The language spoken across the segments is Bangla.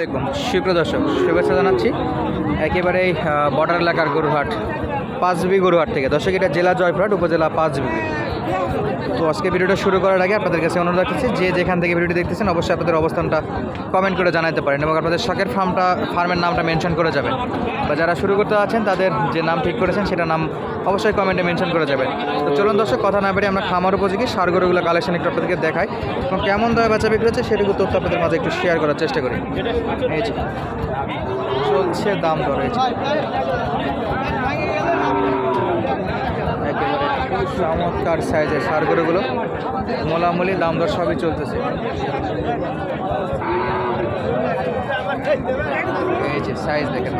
দেখুন সুপ্রদর্শক শুভেচ্ছা জানাচ্ছি। একেবারে বর্ডার এলাকার গরুহাট, পাঁচবি গরুহাট থেকে। দর্শক, এটা জেলা জয়পুরহাট, উপজেলা পাঁচবি। তো আজকে ভিডিওটা শুরু করার আগে আপনাদের কাছে অনুরোধ রাখছি, যে যেখান থেকে ভিডিওটি দেখতেছেন অবশ্যই আপনাদের অবস্থানটা কমেন্ট করে জানাতে পারেন এবং আপনাদের শখের ফার্মটা ফার্মের নামটা মেনশন করে যাবেন। বা যারা শুরু করতে আছেন, তাদের যে নাম ঠিক করেছেন সেটা নাম অবশ্যই কমেন্টে মেনশন করে যাবেন। তো চলুন দর্শক, কথা না বেরিয়ে আমরা খামার উপযোগী সার গরুগুলো কালেকশন একটু আপনাদেরকে দেখাই। এবং কেমন দামে বেচা বিক্রি হচ্ছে, সেটুকু তথ্য আপনাদের মাঝে একটু শেয়ার করার চেষ্টা করি। এই চলছে দাম দর এই যে। একেবারে খুব চমৎকার সাইজের সার গরুগুলো মোলামুলি দাম দর সবই চলতেছে। এই যে সাইজ দেখেন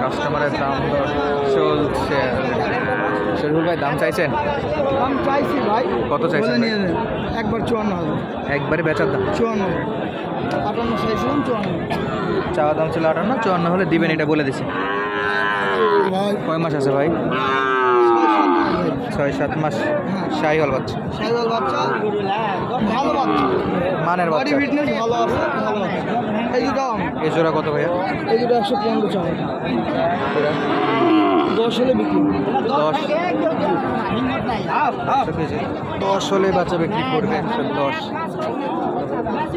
কাস্টমারের দাম দর চলছে। শরীফুল ভাই দাম চাইছেন? দাম চাইছি ভাই। কত চাইছেন নিয়ে একবার চুয়ান্ন হাজার। একবারে বেচার দাম? চুয়ান্ন আটান্ন চাইছিলাম চুয়ান্ন চাওয়া দাম ছিল আটান্ন চুয়ান্ন হলে দিবেন এটা বলে দিছি। ভাই। কয় মাস আছে ভাই? ছয় সাত মাস। শাহি হল বাচ্চা। সাইকেল বাচ্চা। ভালো বাচ্চা। মানের বডি বাচ্চা। ফিটনেস ভালো আছে ভালো এই দুটো এই জোড়া কত ভাইয়া? এই দুটো একশো পনেরো দশ হলে বিক্রি দশ। দশ হলে বাচ্চা বিক্রি করবে একশো দশ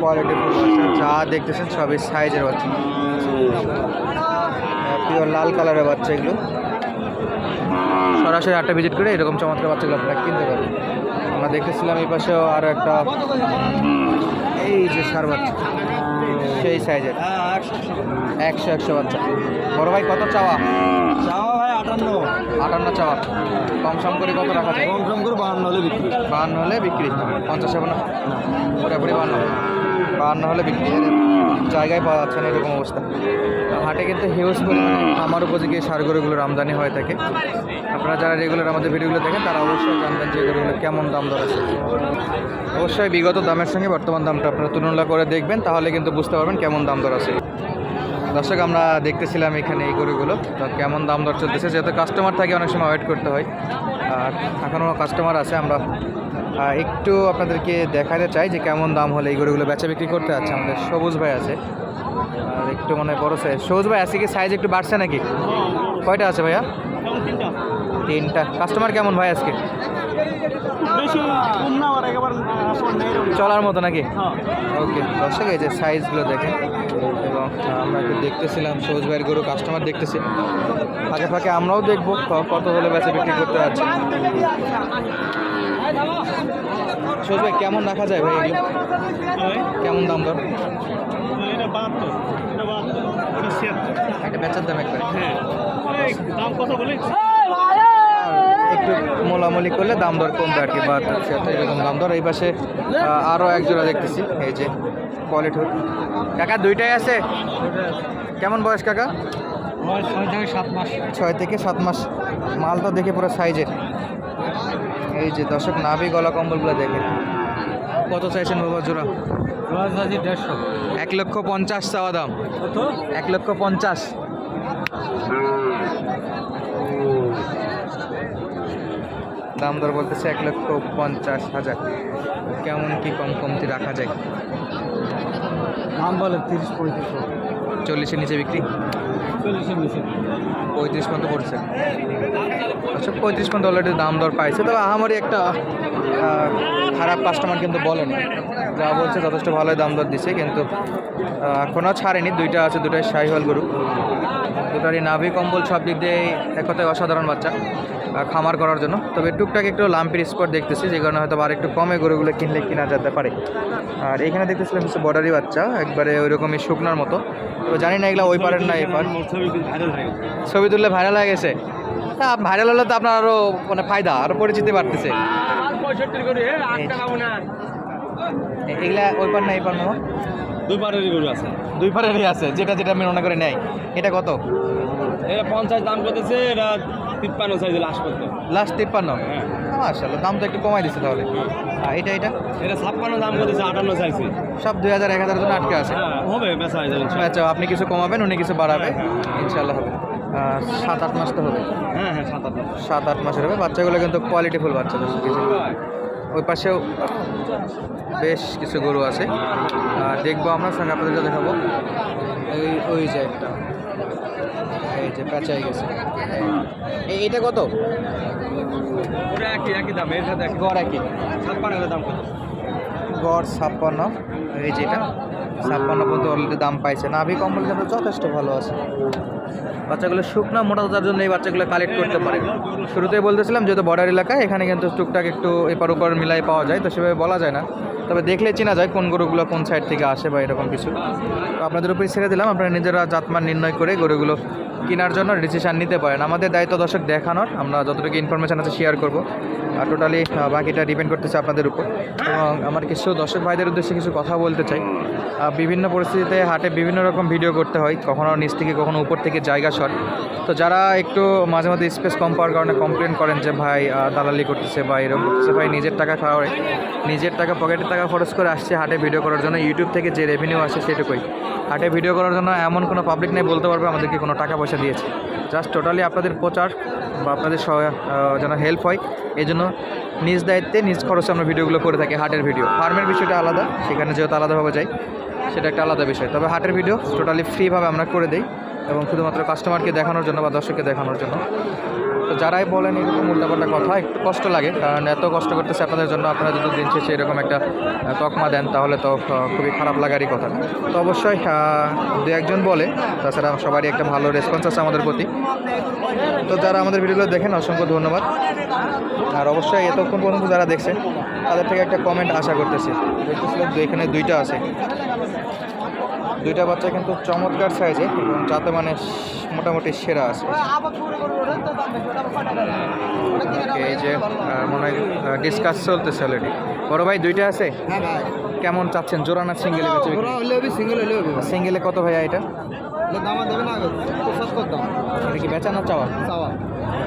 কোয়ালিটি যা দেখতেছেন সবই সাইজের বাচ্চা। পিওর লাল কালারের বাচ্চা এগুলো। সরাসরি আটটা ভিজিট করে এরকম চমৎকার বাচ্চাগুলো আপনারা কিনতে পারবেন। আমরা দেখতেছিলাম এই পাশেও আরও একটা এই যে সার বাচ্চা সেই সাইজের একশো একশো বাচ্চা। বড় ভাই কত চাওয়া? চাওয়া আটান্ন। আটান্ন চাওয়া। কম সম করে কত রাখা যায়? কম সম করে বাহান্ন হলে বিক্রি বাহান্ন হলে বিক্রি পঞ্চাশ হবে না। পুরোপুরি বাহান্ন। বাহান্ন হলে বিক্রি জায়গায় পাওয়া যাচ্ছে না এরকম অবস্থা। হাটে কিন্তু হিউজ পরিমাণে আমার উপযোগী সার গরুগুলোর আমদানি হয়ে থাকে। আপনারা যারা রেগুলার আমাদের ভিডিওগুলো দেখেন তারা অবশ্যই জানবেন যে গরুগুলো কেমন দাম দর আছে। অবশ্যই বিগত দামের সঙ্গে বর্তমান দামটা আপনারা তুলনা করে দেখবেন তাহলে কিন্তু বুঝতে পারবেন কেমন দাম দর আছে। দর্শক, আমরা দেখতেছিলাম এখানে এই গরুগুলো। তো কেমন দাম দর চলতেছে? যেহেতু কাস্টমার থাকে, অনেক সময় ওয়েট করতে হয়। আর এখনও কাস্টমার আছে, আমরা একটু আপনাদেরকে দেখাতে চাই যে কেমন দাম হলে এই গরুগুলো বেচা বিক্রি করতে আছে। আমাদের সবুজ ভাই আছে। আর একটু মানে বড় সাইজ সবুজ ভাই, আছে কি সাইজ একটু বাড়ছে নাকি? কয়টা আছে ভাইয়া? তিনটা। কাস্টমার কেমন ভাই আজকে? চলার মতো নাকি? ওকে দর্শক এই যে সাইজগুলো দেখেন। এবং আমরা একটু দেখতেছিলাম সবুজ ভাইয়ের গরু কাস্টমার দেখতেছি। ফাঁকে ফাঁকে আমরাও দেখব কত হলে বেচা বিক্রি করতে পারছি। সবুজ ভাই কেমন রাখা যায় ভাই এগুলো? কেমন দাম দর? এটা একটা বেচার দাম একবার। হ্যাঁ। দাম কত বলে? একটু মোলামুলি করলে দাম দর কমবে আর কি ছিয়াত্তর এরকম দাম দর। এই পাশে আরও এক জোড়া দেখতেছি এই যে কোয়ালিটি কাকা দুইটাই আছে? কেমন বয়স কাকা? ছয় থেকে সাত মাস। ছয় থেকে সাত মাস। মালটা দেখে পুরো সাইজের। এই যে দর্শক নাভি গলা কম্বলগুলো দেখে কত চাইছেন বাবা জোড়া? এক লক্ষ পঞ্চাশ চাওয়া দাম। এক লক্ষ পঞ্চাশ। দাম দর বলতেছে এক লক্ষ পঞ্চাশ হাজার। কেমন কি কম কমতি রাখা যায়? দাম বলে তিরিশ পঁয়ত্রিশ চল্লিশের নিচে বিক্রি? চল্লিশের নিচে। পঁয়ত্রিশ পর্যন্ত পড়ছে। আচ্ছা পঁয়ত্রিশ পর্যন্ত অলরেডি দাম দর পাইছে। তবে আহামরি একটা খারাপ কাস্টমার কিন্তু বলেনি। যা বলছে যথেষ্ট ভালোই দাম দর দিছে কিন্তু এখনও ছাড়েনি। দুইটা আছে দুটাই শাহিওয়াল গরু। দুটারই নাভি কম্বল সব দিক দিয়ে এক কথায় অসাধারণ বাচ্চা। খামার করার জন্য। তবে টুকটাক একটু লাম্পির স্পট দেখতেছি যে কারণে হয়তো আর একটু কমে গরুগুলো কিনলে কিনা যেতে পারে। আর এখানে দেখতেছিলাম কিছু বর্ডারি বাচ্চা একবারে ওই রকমই শুকনার মতো। তো জানি না এগুলো ওই পারের না এই পার। ছবি তুললে ভাইরাল হয়ে গেছে। তা ভাইরাল হলে তো আপনার আরও মানে ফায়দা আরও পরিচিতি বাড়তেছে। এগুলা ওই পার না এই পার মামা দুই পারেরই গরু আছে। দুই পারেরই আছে যেটা যেটা আমি মনে করে নেয়। এটা কত? এটা পঞ্চাশ দাম করতেছে এটা তিপ্পান্ন সাইজে লাস্ট করতে। লাস্ট তিপ্পান্ন? হ্যাঁ। মাশাল্লাহ দাম তো একটু কমাই দিচ্ছে তাহলে। এটা এটা? এটা ছাপ্পান্ন দাম করতেছে আটান্ন চাইছে সব দুই হাজার এক হাজারের জন্য আটকে আছে। হ্যাঁ হবে বেচা হয়ে যাবে আচ্ছা আপনি কিছু কমাবেন উনি কিছু বাড়াবে। ইনশাল্লাহ হবে। সাত আট মাস তো হবে। হ্যাঁ হ্যাঁ সাত আট মাস। সাত আট মাসের হবে। বাচ্চাগুলো কিন্তু কোয়ালিটিফুল বাচ্চা দর্শক এই যে। ওই পাশেও বেশ কিছু গরু আছে। আর দেখব আমরা সঙ্গে আপনাদেরকে দেখাবো। এই ওই যে একটা। এই যে পেঁচাই গেছে। এই এটা কত? একই একই দাম। এর সাথে গড় একই। ছাপ্পান্ন দাম কত? গড় ছাপ্পান্ন। এই যেটা ছাপ্পান্ন পর্যন্ত অলরেডি দাম পাইছে। নাভি কম্বল কিন্তু যথেষ্ট ভালো আছে। বাচ্চাগুলো শুকনা মোটা তার জন্য এই বাচ্চাগুলো কালেক্ট করতে পারে। শুরুতেই বলতেছিলাম যেহেতু বর্ডার এলাকা এখানে কিন্তু টুকটাক একটু এপার ওপার মিলাই পাওয়া যায়, তো সেভাবে বলা যায় না। তবে দেখলে চেনা যায় কোন গরুগুলো কোন সাইড থেকে আসে বা এরকম কিছু। তো আপনাদের উপরে ছেড়ে দিলাম, আপনারা নিজেরা জাতমান নির্ণয় করে গরুগুলো কেনার জন্য ডিসিশান নিতে পারেন। আমাদের দায়িত্ব দর্শক দেখানোর, আমরা যতটুকু ইনফরমেশান আছে শেয়ার করব। আর টোটালি বাকিটা ডিপেন্ড করতেছে আপনাদের উপর। এবং আমার কিছু দর্শক ভাইদের উদ্দেশ্যে কিছু কথা বলতে চাই। বিভিন্ন পরিস্থিতিতে হাটে বিভিন্ন রকম ভিডিও করতে হয়, কখনো নিচ থেকে, কখনো উপর থেকে। জায়গা শট তো যারা একটু মাঝে মাঝে স্পেস কম পাওয়ার কারণে কমপ্লেন করেন যে, ভাই দালালি করতেছে, বা এরকম করতেছে, ভাই, নিজের টাকা খাওয়ারে নিজের টাকা পকেটের টাকা খরচ করে আসছে হাটে ভিডিও করার জন্য। ইউটিউব থেকে যে রেভিনিউ আসে সেটুকুই। হাটে ভিডিও করার জন্য এমন কোনো পাবলিক নেই, বলতে পারবে আমাদেরকে কোনো টাকা পয়সা দিয়েছে। জাস্ট টোটালি আপনাদের প্রচার বা আপনাদের যেন হেল্প হয়। এই জন্য নিজ দায়িত্বে, নিজ খরচে আমরা ভিডিওগুলো করে থাকি, হাটের ভিডিও ফার্মের বিষয়টা আলাদা, সেখানে যেহেতু আলাদাভাবে যাই, সেটা একটা আলাদা বিষয়। তবে হাটের ভিডিও টোটালি ফ্রিভাবে আমরা করে দিই। এবং শুধুমাত্র কাস্টমারকে দেখানোর জন্য বা দর্শককে দেখানোর জন্য। তো যারাই বলেন এরকম উল্টাপাল্টা কথা, একটু কষ্ট লাগে, কারণ এত কষ্ট করতেছে আপনাদের জন্য, আপনারা যদি দিন শেষে এরকম একটা তকমা দেন, তাহলে তো খুবই খারাপ লাগারই কথা। তো অবশ্যই দু একজন বলে, তাছাড়া সবারই একটা ভালো রেসপন্স আছে আমাদের প্রতি। তো যারা আমাদের ভিডিওগুলো দেখেন, অসংখ্য ধন্যবাদ। আর অবশ্যই এতক্ষণ পর্যন্ত যারা দেখছে তাদের থেকে একটা কমেন্ট আশা করতেছি। দেখতেছিলাম এখানে দুইটা আছে। দুইটা বাচ্চা কিন্তু চমৎকার সাইজে এবং যাতে মানে মোটামুটি সেরা আছে। এই যে মনে হয় ডিসকাস চলতেছে অলরেডি বড় ভাই দুইটা আছে? হ্যাঁ কেমন চাচ্ছেন জোড়া না সিঙ্গেলে সিঙ্গেল কত ভাইয়া এটা? কি বেচা না চাওয়া? চাওয়া।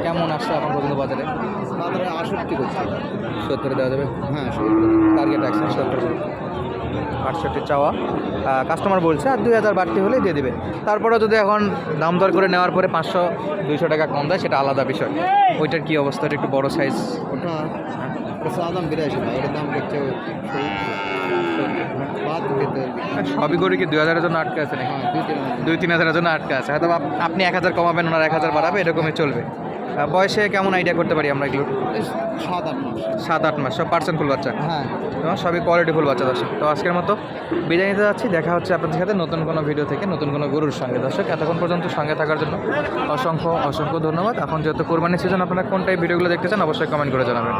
কেমন আসছে এখন পর্যন্ত বাজারে? বাজারে আষট্টি করছে সত্তরে দেওয়া যাবে? হ্যাঁ টার্গেট একশো সত্তর। আটষট্টি চাওয়া কাস্টমার বলছে আর দুই হাজার বাড়তি হলেই দিয়ে দেবে। তারপরেও যদি এখন দাম দর করে নেওয়ার পরে পাঁচশো দুইশো টাকা কম দেয় সেটা আলাদা বিষয়। ওইটার কী অবস্থা? ওটা একটু বড় সাইজ দাম বিরাশি ভাই এটার দাম সবই করে কি দুই হাজারের জন্য আটকে আছে নাকি? হ্যাঁ দুই তিন হাজারের জন্য আটকে আছে। হয়তো আপনি এক হাজার কমাবেন ওনার এক হাজার বাড়াবে এরকমই চলবে। বয়সে কেমন আইডিয়া করতে পারি আমরা এগুলো? সাত আট মাস। সাত আট মাস সব পার্সেন্ট ফুল বাচ্চা? হ্যাঁ। সবই কোয়ালিটি ফুল বাচ্চা দর্শক। তো আজকের মতো বিদায় নিতে যাচ্ছি। দেখা হচ্ছে আপনাদের সাথে নতুন কোনো ভিডিও থেকে নতুন কোনো গরুর সঙ্গে। দর্শক এতক্ষণ পর্যন্ত সঙ্গে থাকার জন্য অসংখ্য অসংখ্য ধন্যবাদ। এখন যেহেতু কোরবানি সিজন আপনারা কোনটাই ভিডিওগুলো দেখতে চান অবশ্যই কমেন্ট করে জানাবেন।